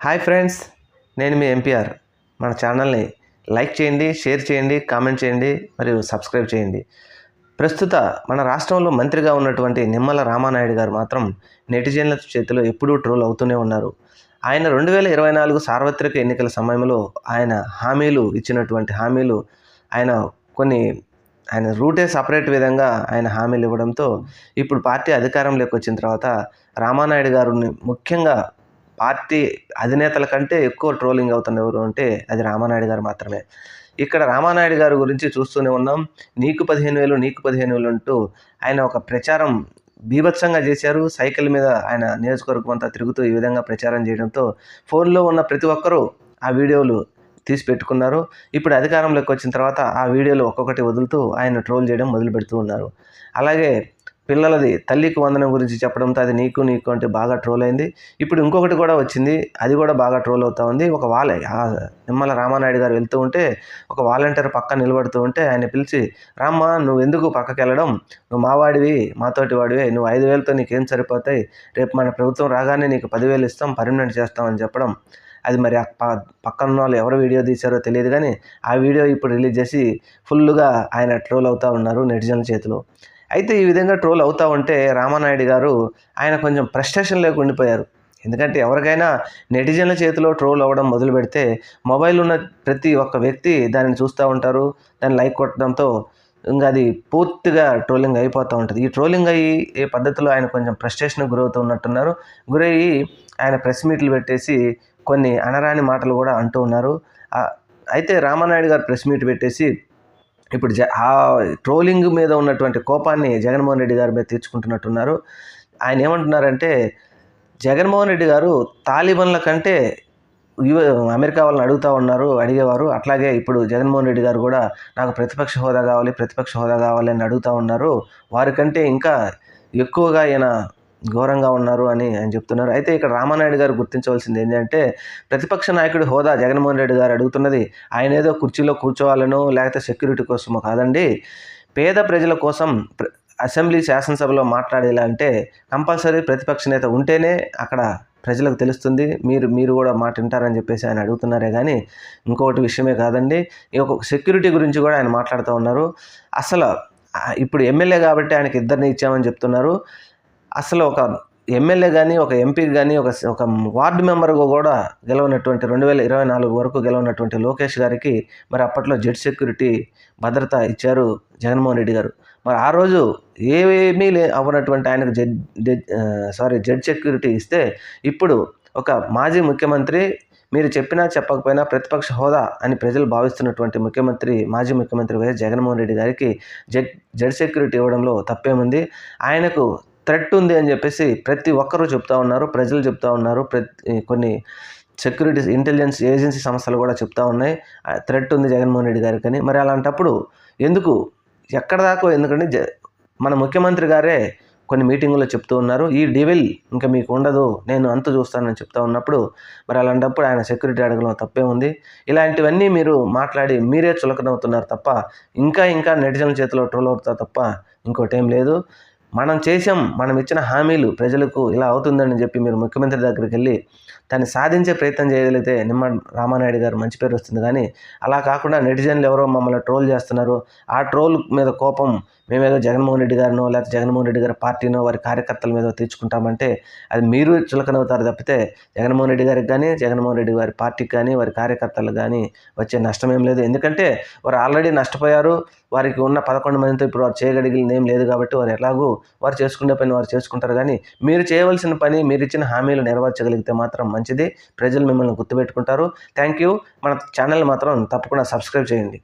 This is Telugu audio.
హాయ్ ఫ్రెండ్స్ నేను మీ ఎంపీఆర్ మన ఛానల్ని లైక్ చేయండి షేర్ చేయండి కామెంట్ చేయండి మరియు సబ్స్క్రైబ్ చేయండి. ప్రస్తుత మన రాష్ట్రంలో మంత్రిగా ఉన్నటువంటి నిమ్మల రామానాయుడు గారు మాత్రం నెటిజన్ల చేతిలో ఎప్పుడూ ట్రోల్ అవుతూనే ఉన్నారు. ఆయన రెండు వేల ఇరవై నాలుగు సార్వత్రిక ఎన్నికల సమయంలో ఆయన హామీలు ఇచ్చినటువంటి హామీలు ఆయన కొన్ని ఆయన రూటే సపరేట్ విధంగా ఆయన హామీలు ఇవ్వడంతో ఇప్పుడు పార్టీ అధికారంలోకి వచ్చిన తర్వాత రామానాయుడు గారిని ముఖ్యంగా పార్టీ అధినేతల కంటే ఎక్కువ ట్రోలింగ్ అవుతున్న ఎవరు అంటే అది రామానాయుడు గారు మాత్రమే. ఇక్కడ రామానాయుడు గారి గురించి చూస్తూనే ఉన్నాం. నీకు పదిహేను వేలు నీకు పదిహేను వేలు అంటూ ఆయన ఒక ప్రచారం బీభత్సంగా చేశారు. సైకిల్ మీద ఆయన నియోజకవర్గం అంతా తిరుగుతూ ఈ విధంగా ప్రచారం చేయడంతో ఫోన్లో ఉన్న ప్రతి ఒక్కరూ ఆ వీడియోలు తీసి పెట్టుకున్నారు. ఇప్పుడు అధికారంలోకి వచ్చిన తర్వాత ఆ వీడియోలు ఒక్కొక్కటి వదులుతూ ఆయన ట్రోల్ చేయడం మొదలు పెడుతూ ఉన్నారు. అలాగే పిల్లలది తల్లికి వందనం గురించి చెప్పడంతో అది నీకు నీకు అంటే బాగా ట్రోల్ అయింది. ఇప్పుడు ఇంకొకటి కూడా వచ్చింది. అది కూడా బాగా ట్రోల్ అవుతా ఉంది. ఒక వాలే నిమ్మల రామానాయుడు గారు వెళ్తూ ఉంటే ఒక వాలంటీర్ పక్క నిలబడుతూ ఉంటే ఆయన పిలిచి రామ్మ నువ్వు ఎందుకు పక్కకి వెళ్ళడం? నువ్వు మావాడివి మాతోటి వాడివి. నువ్వు ఐదు వేలతో నీకేం సరిపోతాయి? రేపు మన ప్రభుత్వం రాగానే నీకు పదివేలు ఇస్తాం పర్మనెంట్ చేస్తామని చెప్పడం. అది మరి ఆ పక్కన వాళ్ళు ఎవరు వీడియో తీశారో తెలియదు కానీ ఆ వీడియో ఇప్పుడు రిలీజ్ చేసి ఫుల్గా ఆయన ట్రోల్ అవుతూ ఉన్నారు నెటిజన్ల చేతిలో. అయితే ఈ విధంగా ట్రోల్ అవుతూ ఉంటే రామానాయుడు గారు ఆయన కొంచెం ఫ్రస్ట్రేషన్లోకి ఉండిపోయారు. ఎందుకంటే ఎవరికైనా నెటిజన్ల చేతిలో ట్రోల్ అవ్వడం మొదలు పెడితే మొబైల్ ఉన్న ప్రతి ఒక్క వ్యక్తి దానిని చూస్తూ ఉంటారు దాన్ని లైక్ కొట్టడంతో ఇంకా అది పూర్తిగా ట్రోలింగ్ అయిపోతూ ఉంటుంది. ఈ ట్రోలింగ్ అయ్యి ఏ పద్ధతిలో ఆయన కొంచెం ఫ్రస్ట్రేషన్ గురవుతూ ఉన్నట్టున్నారు గురయ్యి ఆయన ప్రెస్ మీట్లు పెట్టేసి కొన్ని అనరాని మాటలు కూడా అంటూ ఉన్నారు. అయితే రామానాయుడు గారు ప్రెస్ మీట్ పెట్టేసి ఇప్పుడు జ ఆ ట్రోలింగ్ మీద ఉన్నటువంటి కోపాన్ని జగన్మోహన్ రెడ్డి గారి మీద తీర్చుకుంటున్నట్టున్నారు. ఆయన ఏమంటున్నారంటే జగన్మోహన్ రెడ్డి గారు తాలిబన్ల కంటే యువ అమెరికా వాళ్ళని అడుగుతూ ఉన్నారు అడిగేవారు. అట్లాగే ఇప్పుడు జగన్మోహన్ రెడ్డి గారు కూడా నాకు ప్రతిపక్ష హోదా కావాలి ప్రతిపక్ష హోదా కావాలి అని అడుగుతూ ఉన్నారు. వారికంటే ఇంకా ఎక్కువగా ఈయన ఘోరంగా ఉన్నారు అని ఆయన చెప్తున్నారు. అయితే ఇక్కడ రామానాయుడు గారు గుర్తించవలసింది ఏంటంటే ప్రతిపక్ష నాయకుడి హోదా జగన్మోహన్ రెడ్డి గారు అడుగుతున్నది ఆయన ఏదో కుర్చీలో కూర్చోవాలనో లేకపోతే సెక్యూరిటీ కోసమో కాదండి. పేద ప్రజల కోసం ప్ర- అసెంబ్లీ శాసనసభలో మాట్లాడేలా అంటే కంపల్సరీ ప్రతిపక్ష నేత ఉంటేనే అక్కడ ప్రజలకు తెలుస్తుంది మీరు మీరు కూడా మాట వింటారని చెప్పేసి ఆయన అడుగుతున్నారే కానీ ఇంకొకటి విషయమే కాదండి. ఈ ఒక సెక్యూరిటీ గురించి కూడా ఆయన మాట్లాడుతూ ఉన్నారు. అసలు ఇప్పుడు ఎమ్మెల్యే కాబట్టి ఆయనకి ఇద్దరిని ఇచ్చామని చెప్తున్నారు. అసలు ఒక ఎమ్మెల్యే కానీ ఒక ఎంపీ కానీ ఒక ఒక వార్డు మెంబర్గా కూడా గెలవనటువంటి రెండు వేల ఇరవై నాలుగు వరకు గెలవనటువంటి లోకేష్ గారికి మరి అప్పట్లో జెడ్ సెక్యూరిటీ భద్రత ఇచ్చారు జగన్మోహన్ రెడ్డి గారు. మరి ఆ రోజు ఏమీ లే అవ్వనటువంటి ఆయనకు Z Z sorry Z security ఇస్తే ఇప్పుడు ఒక మాజీ ముఖ్యమంత్రి మీరు చెప్పినా చెప్పకపోయినా ప్రతిపక్ష హోదా అని ప్రజలు భావిస్తున్నటువంటి ముఖ్యమంత్రి మాజీ ముఖ్యమంత్రి వైఎస్ జగన్మోహన్ రెడ్డి గారికి జెడ్ జెడ్ సెక్యూరిటీ ఇవ్వడంలో తప్పేముంది? ఆయనకు థ్రెట్ ఉంది అని చెప్పేసి ప్రతి ఒక్కరూ చెప్తా ఉన్నారు ప్రజలు చెప్తా ఉన్నారు ప్రతి కొన్ని సెక్యూరిటీ ఇంటెలిజెన్స్ ఏజెన్సీ సంస్థలు కూడా చెప్తా ఉన్నాయి. థ్రెట్ ఉంది జగన్మోహన్ రెడ్డి గారికి అని మరి అలాంటప్పుడు ఎందుకు ఎక్కడ దాకా ఎందుకంటే జ మన ముఖ్యమంత్రి గారే కొన్ని మీటింగుల్లో చెప్తూ ఉన్నారు. ఈ డివిల్ ఇంకా మీకు ఉండదు నేను అంత చూస్తానని చెప్తా ఉన్నప్పుడు మరి అలాంటప్పుడు ఆయన సెక్యూరిటీ అడగడం తప్పే ఉంది. ఇలాంటివన్నీ మీరు మాట్లాడి మీరే చులకనవుతున్నారు తప్ప ఇంకా ఇంకా నెటిజన్ల చేతిలో ట్రోల్ అవుతారు తప్ప ఇంకోటి ఏం లేదు. మనం చేసాం మనం ఇచ్చిన హామీలు ప్రజలకు ఇలా అవుతుందని చెప్పి మీరు ముఖ్యమంత్రి దగ్గరికి వెళ్ళి దాన్ని సాధించే ప్రయత్నం చేయగలిగితే నిమ్మ రామానాయుడు గారు మంచి పేరు వస్తుంది. కానీ అలా కాకుండా నెటిజన్లు ఎవరో మమ్మల్ని ట్రోల్ చేస్తున్నారు. ఆ ట్రోల్ మీద కోపం మేమేదో జగన్మోహన్ రెడ్డి గారినో లేకపోతే జగన్మోహన్ రెడ్డి గారి పార్టీనో వారి కార్యకర్తల మీద తీర్చుకుంటామంటే అది మీరు చులకనవుతారు తప్పితే జగన్మోహన్ రెడ్డి గారికి కానీ జగన్మోహన్ రెడ్డి గారి పార్టీకి కానీ వారి కార్యకర్తలకు కానీ వచ్చే నష్టం ఏం లేదు. ఎందుకంటే వారు ఆల్రెడీ నష్టపోయారు. వారికి ఉన్న పదకొండు మందితో ఇప్పుడు వారు చేయగలిగిన ఏం లేదు కాబట్టి వారు ఎలాగూ వారు చేసుకునే పని వారు చేసుకుంటారు. కానీ మీరు చేయవలసిన పని మీరు ఇచ్చిన హామీలు నెరవేర్చగలిగితే మాత్రం మంచిది. ప్రజలు మిమ్మల్ని గుర్తుపెట్టుకుంటారు. Thank you. మన ఛానల్ మాత్రం తప్పకుండా సబ్స్క్రైబ్ చేయండి.